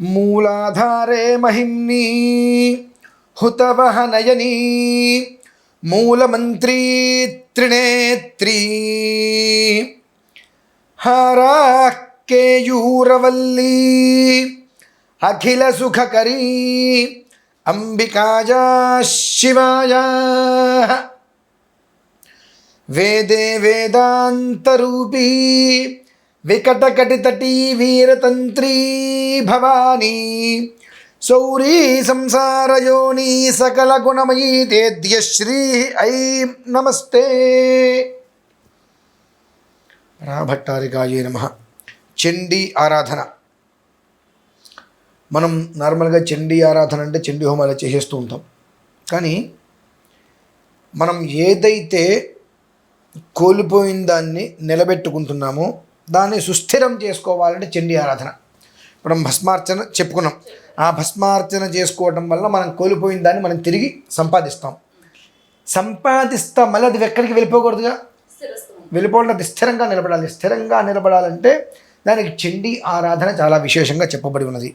మూలాధారే మహిమ్నీ హుతవహనయనీ మూలమంత్రీ త్రినేత్రీ. హారాకేయూరవల్లీ అఖిల సుఖకరీ అంబికాయ శివాయ. వేదే వేదాంతరూపీ వికటకటితటీ వీరతంత్రీ భవానీ సౌరీ సంసారయోని సకల గుణమయీ తేద్యశ్రీ ఐ ఐం నమస్తే రాభట్టారికాయే నమ చండీ ఆరాధన మనం నార్మల్గా చండీ ఆరాధన అంటే చండీ హోమాలు చేసేస్తూ ఉంటాం. కానీ మనం ఏదైతే కోల్పోయిన దాన్ని నిలబెట్టుకుంటున్నామో దాన్ని సుస్థిరం చేసుకోవాలంటే చండీ ఆరాధన. ఇప్పుడు మనం భస్మార్చన చెప్పుకున్నాం. ఆ భస్మార్చన చేసుకోవడం వల్ల మనం కోల్పోయిన దాన్ని మనం తిరిగి సంపాదిస్తాం. సంపాదిస్తాం మళ్ళీ అది ఎక్కడికి వెళ్ళిపోకూడదుగా? వెళ్ళిపోవడం అది స్థిరంగా నిలబడాలి. స్థిరంగా నిలబడాలంటే దానికి చండీ ఆరాధన చాలా విశేషంగా చెప్పబడి ఉన్నది.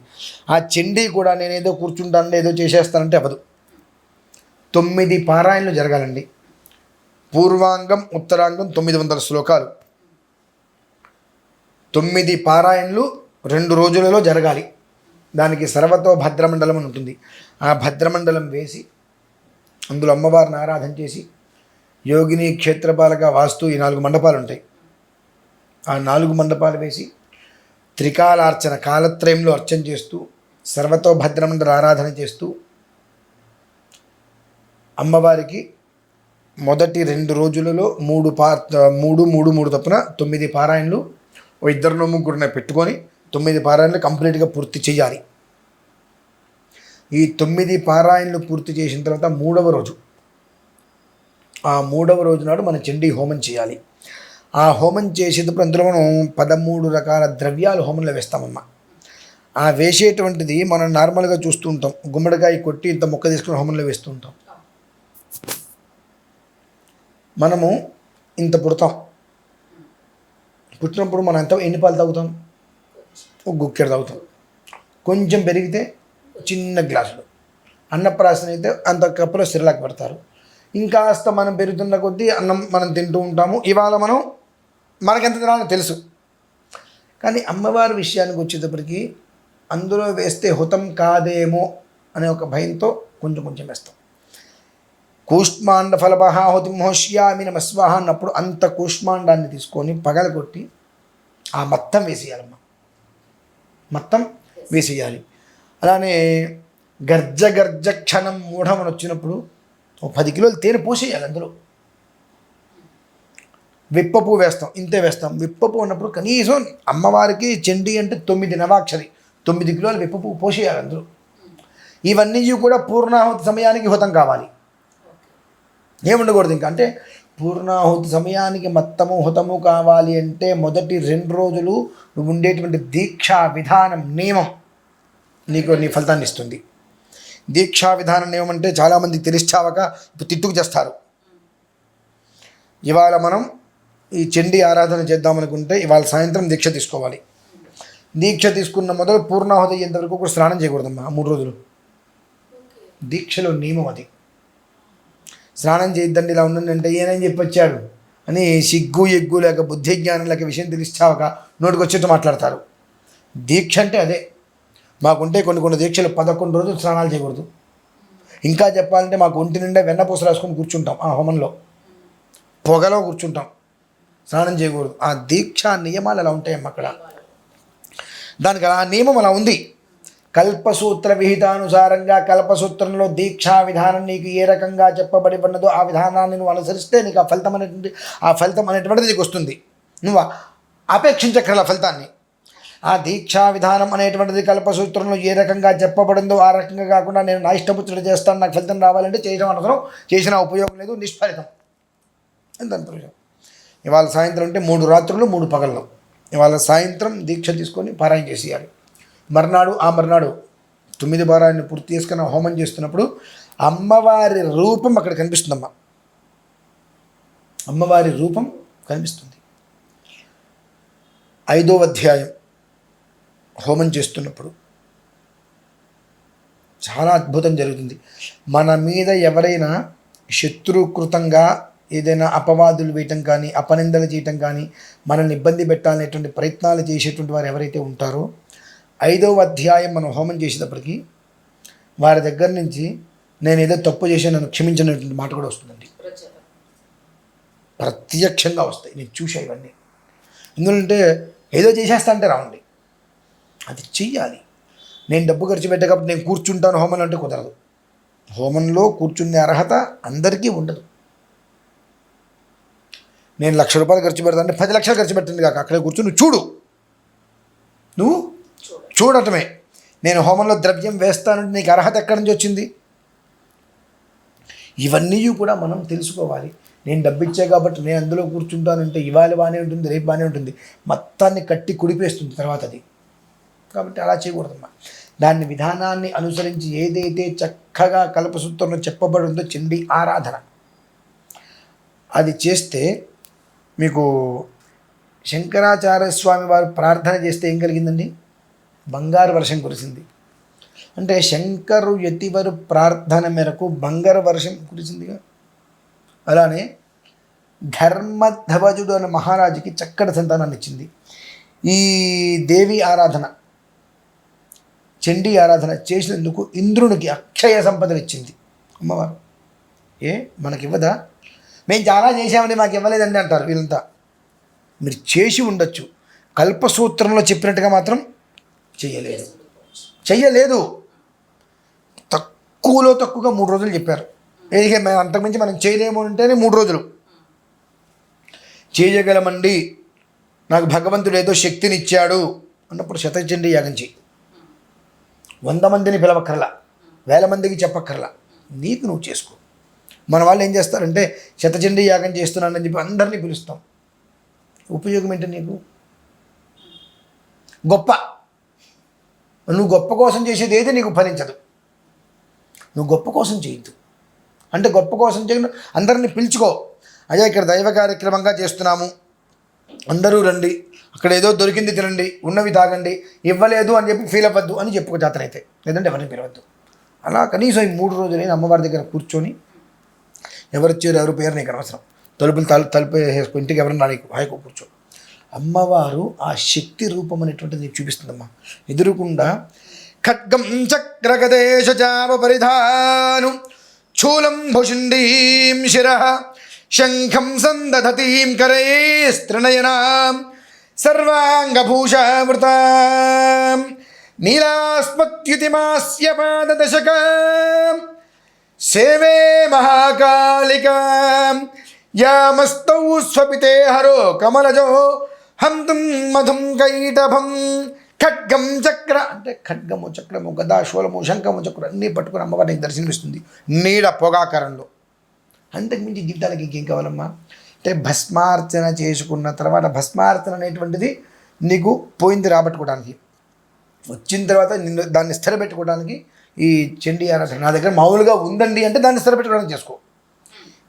ఆ చండీ కూడా నేనేదో కూర్చుంటాను ఏదో చేసేస్తానంటే అవ్వదు. తొమ్మిది పారాయణలు జరగాలండి. పూర్వాంగం ఉత్తరాంగం తొమ్మిది వందల శ్లోకాలు. తొమ్మిది పారాయణలు రెండు రోజులలో జరగాలి. దానికి సర్వతో భద్రమండలం అని ఉంటుంది. ఆ భద్రమండలం వేసి అందులో అమ్మవారిని ఆరాధన చేసి యోగిని క్షేత్రపాలక వాస్తు ఈ నాలుగు మండపాలు ఉంటాయి. ఆ నాలుగు మండపాలు వేసి త్రికాలార్చన కాలత్రయంలో అర్చన చేస్తూ సర్వతో భద్రమండల ఆరాధన చేస్తూ అమ్మవారికి మొదటి రెండు రోజులలో మూడు పా మూడు మూడు మూడు తప్పున తొమ్మిది పారాయణలు ఓ ఇద్దరినో ముగ్గురిని పెట్టుకొని తొమ్మిది పారాయణలు కంప్లీట్గా పూర్తి చేయాలి. ఈ తొమ్మిది పారాయణలు పూర్తి చేసిన తర్వాత మూడవ రోజు ఆ మూడవ రోజు నాడు మనం చండీ హోమం చేయాలి. ఆ హోమం చేసేటప్పుడు అందులో మనం పదమూడు రకాల ద్రవ్యాలు హోమంలో వేస్తామమ్మా. ఆ వేసేటువంటిది మనం నార్మల్గా చూస్తూ ఉంటాం. గుమ్మడికాయ కొట్టి ఇంత మొక్క తీసుకుని హోమంలో వేస్తూ ఉంటాం. మనము ఇంత పుడతాం. పుట్టినప్పుడు మనం ఎంత ఎన్ని పాలు తాగుతాం? ఒక గుక్కెడు తాగుతాం. కొంచెం పెరిగితే చిన్న గ్లాసులు. అన్నప్రాసన అయితే అంత కప్పులో సిరలాక్ పెడతారు. ఇంకాస్త మనం పెరుగుతున్న కొద్దీ అన్నం మనం తింటూ ఉంటాము. ఇవాళ మనం మనకెంత తినాలో తెలుసు. కానీ అమ్మవారి విషయానికి వచ్చేటప్పటికి అందులో వేస్తే హుతం కాదేమో అనే ఒక భయంతో కొంచెం కొంచెం వేస్తాం. కూష్మాండ ఫలబహాహుతి మోష్యామి నమస్వాహ అన్నప్పుడు అంత కూష్మాండాన్ని తీసుకొని పగలగొట్టి ఆ మొత్తం వేసేయాలమ్మ. మొత్తం వేసేయాలి. అలానే గర్జ గర్జ క్షణం మూఢమని వచ్చినప్పుడు ఓ పది కిలోలు తేనె పోసేయాలి అందులో. విప్పపు వేస్తాం ఇంతే వేస్తాం. విప్పపు ఉన్నప్పుడు కనీసం అమ్మవారికి చెండి అంటే తొమ్మిది నవాక్షరి తొమ్మిది కిలోలు విప్పపు పోసేయాలి అందులో. ఇవన్నీ కూడా పూర్ణాహుతి సమయానికి హుతం కావాలి. ఏముండకూడదు ఇంకా? అంటే పూర్ణాహుతి సమయానికి మొత్తము హుతము కావాలి అంటే మొదటి రెండు రోజులు నువ్వు ఉండేటువంటి దీక్షా విధానం నియమం నీకు నీ ఫలితాన్ని ఇస్తుంది. దీక్షా విధానం నియమం అంటే చాలామందికి తెలిసావక ఇప్పుడు తిట్టుకు చేస్తారు. ఇవాళ మనం ఈ చండీ ఆరాధన చేద్దామనుకుంటే ఇవాళ సాయంత్రం దీక్ష తీసుకోవాలి. దీక్ష తీసుకున్న మొదలు పూర్ణాహుతి అయ్యేంత వరకు కూడా స్నానం చేయకూడదమ్మా మూడు రోజులు. దీక్షలో నియమం అది. స్నానం చేయొద్దండి ఇలా ఉండండి అంటే ఏనని చెప్పొచ్చాడు. అని సిగ్గు ఎగ్గు లేక బుద్ధి జ్ఞానం లేక విషయం తెలిసావక నోటికొచ్చేట్టు మాట్లాడతారు. దీక్ష అంటే అదే. మాకుంటే కొన్ని కొన్ని దీక్షలు పదకొండు రోజులు స్నానాలు చేయకూడదు. ఇంకా చెప్పాలంటే మాకు ఒంటి నిండా వెన్నపూస రాసుకొని కూర్చుంటాం ఆ హోమంలో. పొగలో కూర్చుంటాం. స్నానం చేయకూడదు. ఆ దీక్ష నియమాలు అలా ఉంటాయమ్మా అక్కడ? దానికి ఆ నియమం అలా ఉంది. కల్పసూత్ర విహితానుసారంగా కల్పసూత్రంలో దీక్షా విధానం నీకు ఏ రకంగా చెప్పబడి ఉన్నదో ఆ విధానాన్ని నువ్వు అనుసరిస్తే నీకు ఆ ఫలితం అనేటువంటి ఆ ఫలితం అనేటువంటిది నీకు వస్తుంది. నువ్వు అపేక్షించక్కర్ల ఫలితాన్ని. ఆ దీక్షా విధానం అనేటువంటిది కల్పసూత్రంలో ఏ రకంగా చెప్పబడిందో ఆ రకంగా కాకుండా నేను నా ఇష్టపుత్రుడు చేస్తాను నాకు ఫలితం రావాలంటే చేయడం అనవసరం చేసిన ఉపయోగం లేదు నిష్ఫలితం. ఎంత ప్రయోజనం ఇవాళ సాయంత్రం అంటే మూడు రాత్రులు మూడు పగళ్ళు. ఇవాళ సాయంత్రం దీక్ష తీసుకొని పారాయణ చేసేయాలి. మర్నాడు ఆ మర్నాడు తొమ్మిది వారాన్ని పూర్తి చేసుకుని హోమం చేస్తున్నప్పుడు అమ్మవారి రూపం అక్కడ కనిపిస్తుందమ్మ. అమ్మవారి రూపం కనిపిస్తుంది. ఐదో అధ్యాయం హోమం చేస్తున్నప్పుడు చాలా అద్భుతం జరుగుతుంది. మన మీద ఎవరైనా శత్రుకృతంగా ఏదైనా అపవాదులు వేయటం కానీ అపనిందలు చేయటం కానీ మనల్ని ఇబ్బంది పెట్టాలనేటువంటి ప్రయత్నాలు చేసేటువంటి వారు ఎవరైతే ఉంటారో ఐదవ అధ్యాయం మనం హోమం చేసేటప్పటికీ వారి దగ్గర నుంచి నేను ఏదో తప్పు చేశాను నన్ను క్షమించినటువంటి మాట కూడా వస్తుందండి. ప్రత్యక్షంగా వస్తాయి. నేను చూసా ఇవన్నీ. ఎందుకంటే ఏదో చేసేస్తా అంటే రావండి. అది చెయ్యాలి. నేను డబ్బు ఖర్చు పెట్టా కాబట్టి నేను కూర్చుంటాను హోమన్ అంటే కుదరదు. హోమంలో కూర్చునే అర్హత అందరికీ ఉండదు. నేను లక్ష రూపాయలు ఖర్చు పెడతా అంటే పది లక్షలు ఖర్చు పెట్టండి కాక అక్కడే కూర్చుని చూడు. నువ్వు చూడటమే. నేను హోమంలో ద్రవ్యం వేస్తానంటే నీకు అర్హత ఎక్కడి నుంచి వచ్చింది? ఇవన్నీ కూడా మనం తెలుసుకోవాలి. నేను డబ్బిచ్చా కాబట్టి నేను అందులో కూర్చుంటానంటే ఇవాళ బాగానే ఉంటుంది రేపు బాగానే ఉంటుంది. మొత్తాన్ని కట్టి కుడిపేస్తుంది తర్వాత అది. కాబట్టి అలా చేయకూడదమ్మా. దాన్ని విధానాన్ని అనుసరించి ఏదైతే చక్కగా కల్పసూత్రంలో చెప్పబడి ఉందో చెండి ఆరాధన. అది చేస్తే మీకు శంకరాచార్య స్వామి వారు ప్రార్థన చేస్తే ఏం కలిగిందండి? బంగారు వర్షం కురిసింది. అంటే శంకరు యతివరు ప్రార్థన మేరకు బంగారు వర్షం కురిసిందిగా. అలానే ధర్మధ్వజుడు అనే మహారాజుకి చక్కటి సంతానాన్ని ఇచ్చింది. ఈ దేవి ఆరాధన చండీ ఆరాధన చేసినందుకు ఇంద్రునికి అక్షయ సంపదలు ఇచ్చింది. అమ్మవారు ఏ మనకి ఇవ్వదా మేము చాలా చేసామని మాకు ఇవ్వలేదండి అంటారు వీళ్ళంతా. మీరు చేసి ఉండొచ్చు. కల్పసూత్రంలో చెప్పినట్టుగా మాత్రం చేయలేదు. చెయ్యలేదు తక్కువలో తక్కువగా మూడు రోజులు చెప్పారు. ఏదిగా మేము అంతకుమించి మనం చేయలేము అంటేనే మూడు రోజులు. చేయగలమండి. నాకు భగవంతుడు ఏదో శక్తినిచ్చాడు అన్నప్పుడు శతచండి యాగం చేయి. వంద మందిని పిలవక్కర్లా. వేల మందికి చెప్పక్కర్లా. నీకు నువ్వు చేసుకో. మన వాళ్ళు ఏం చేస్తారంటే శతచండి యాగం చేస్తున్నానని చెప్పి అందరినీ పిలుస్తాం. ఉపయోగం ఏంటి నీకు? గొప్ప. నువ్వు గొప్ప కోసం చేసేది ఏది నీకు ఫలించదు. నువ్వు గొప్ప కోసం చేయొద్దు. అంటే గొప్ప కోసం చేయను అందరిని పిలుచుకో. అయ్యా ఇక్కడ దైవ కార్యక్రమంగా చేస్తున్నాము. అందరూ రండి. అక్కడ ఏదో దొరికింది తినండి ఉన్నవి తాగండి. ఇవ్వలేదు అని చెప్పి ఫీల్ అవ్వద్దు అని చెప్పుకో జాతర అయితే. లేదంటే ఎవరిని పిలవద్దు. అలా కనీసం ఈ మూడు రోజులు అమ్మవారి దగ్గర కూర్చొని ఎవరు వచ్చారు ఎవరు పేరు నీకు అనవసరం. తలుపులు తలుపు తలుపు వేసుకుని ఇంటికి ఎవరన్నా నీకు హాయిగా కూర్చో. అమ్మవారు ఆ శక్తి రూపం అనేటువంటిది నీకు చూపిస్తుందమ్మా. ఎదురుకుండా ఖడ్గం చక్రగదేశ చాప పరిధాను చూలం భుషుండీం శిర శంఖం సందధతీం కరైస్త్రినయనాం సర్వాంగభూషామృత నీలాస్మత్యుతిమాస్య పాదదశకాం సేవే మహాకాళికాం యామస్తౌ స్వపితే హరో కమలజో హంతుం మధుం కైటభం ఖడ్గం చక్ర అంటే ఖడ్గము చక్రము గదా శూలము శంఖము చక్రం అన్నీ పట్టుకుని అమ్మవారికి దర్శనమిస్తుంది. నీడ పొగాకారంలో. అంతకుమించి జీవితాలకి ఇంకేం కావాలమ్మా? అంటే భస్మార్చన చేసుకున్న తర్వాత భస్మార్చన అనేటువంటిది నీకు పోయింది రాబట్టుకోవడానికి. వచ్చిన తర్వాత నిన్ను దాన్ని స్థిరపెట్టుకోవడానికి ఈ చండీ ఆరాధన నా దగ్గర మామూలుగా ఉందండి అంటే దాన్ని స్థిరపెట్టుకోవడానికి చేసుకో.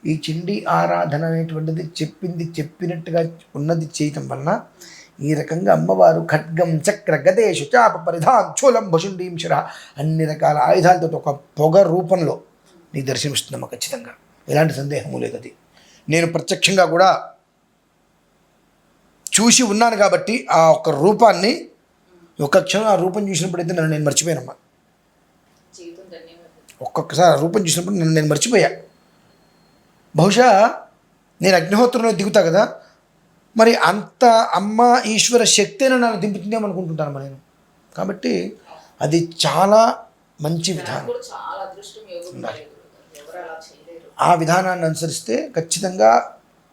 ఈ చండీ ఆరాధన అనేటువంటిది చెప్పింది చెప్పినట్టుగా ఉన్నది చేయటం వలన ఈ రకంగా అమ్మవారు ఖడ్గం చక్ర గదేశు చాప పరిధాన్ చూలం భుషుండీం శిర అన్ని రకాల ఆయుధాలతో ఒక పొగ రూపంలో నీకు దర్శనమిస్తుందమ్మా ఖచ్చితంగా. ఎలాంటి సందేహము లేదు అది. నేను ప్రత్యక్షంగా కూడా చూసి ఉన్నాను కాబట్టి ఆ ఒక్క రూపాన్ని ఒక్క క్షణం ఆ రూపం చూసినప్పుడైతే నన్ను నేను మర్చిపోయానమ్మా. ఒక్కొక్కసారి ఆ రూపం చూసినప్పుడు నన్ను నేను మర్చిపోయా. బహుశా నేను అగ్నిహోత్రంలో దిగుతా కదా? మరి అంత అమ్మ ఈశ్వర శక్తిని నన్ను దింపుతుందేమో అనుకుంటుంటాను నేను. కాబట్టి అది చాలా మంచి విధానం. ఆ విధానాన్ని అనుసరిస్తే ఖచ్చితంగా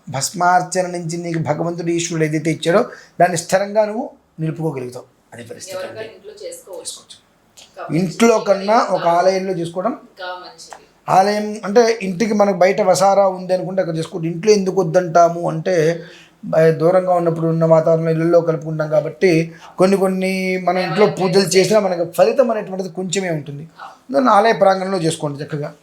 భస్మార్చన నుంచి నీకు భగవంతుడు ఈశ్వరుడు ఏదైతే ఇచ్చాడో దాన్ని స్థిరంగా నువ్వు నిలుపుకోగలుగుతావు. అది పరిస్థితి ఇంట్లో కన్నా ఒక ఆలయంలో చేసుకోవడం ఆలయం అంటే ఇంటికి మనకు బయట వసారా ఉంది అనుకుంటే అక్కడ చేసుకోండి ఇంట్లో ఎందుకు వద్దంటాము అంటే దూరంగా ఉన్నప్పుడు ఉన్న వాతావరణం ఇళ్ళల్లో కలుపుకుంటాం కాబట్టి కొన్ని కొన్ని మన ఇంట్లో పూజలు చేసినా మనకు ఫలితం అనేటువంటిది కొంచెమే ఉంటుంది. దాన్ని ఆలయ ప్రాంగణంలో చేసుకోండి చక్కగా.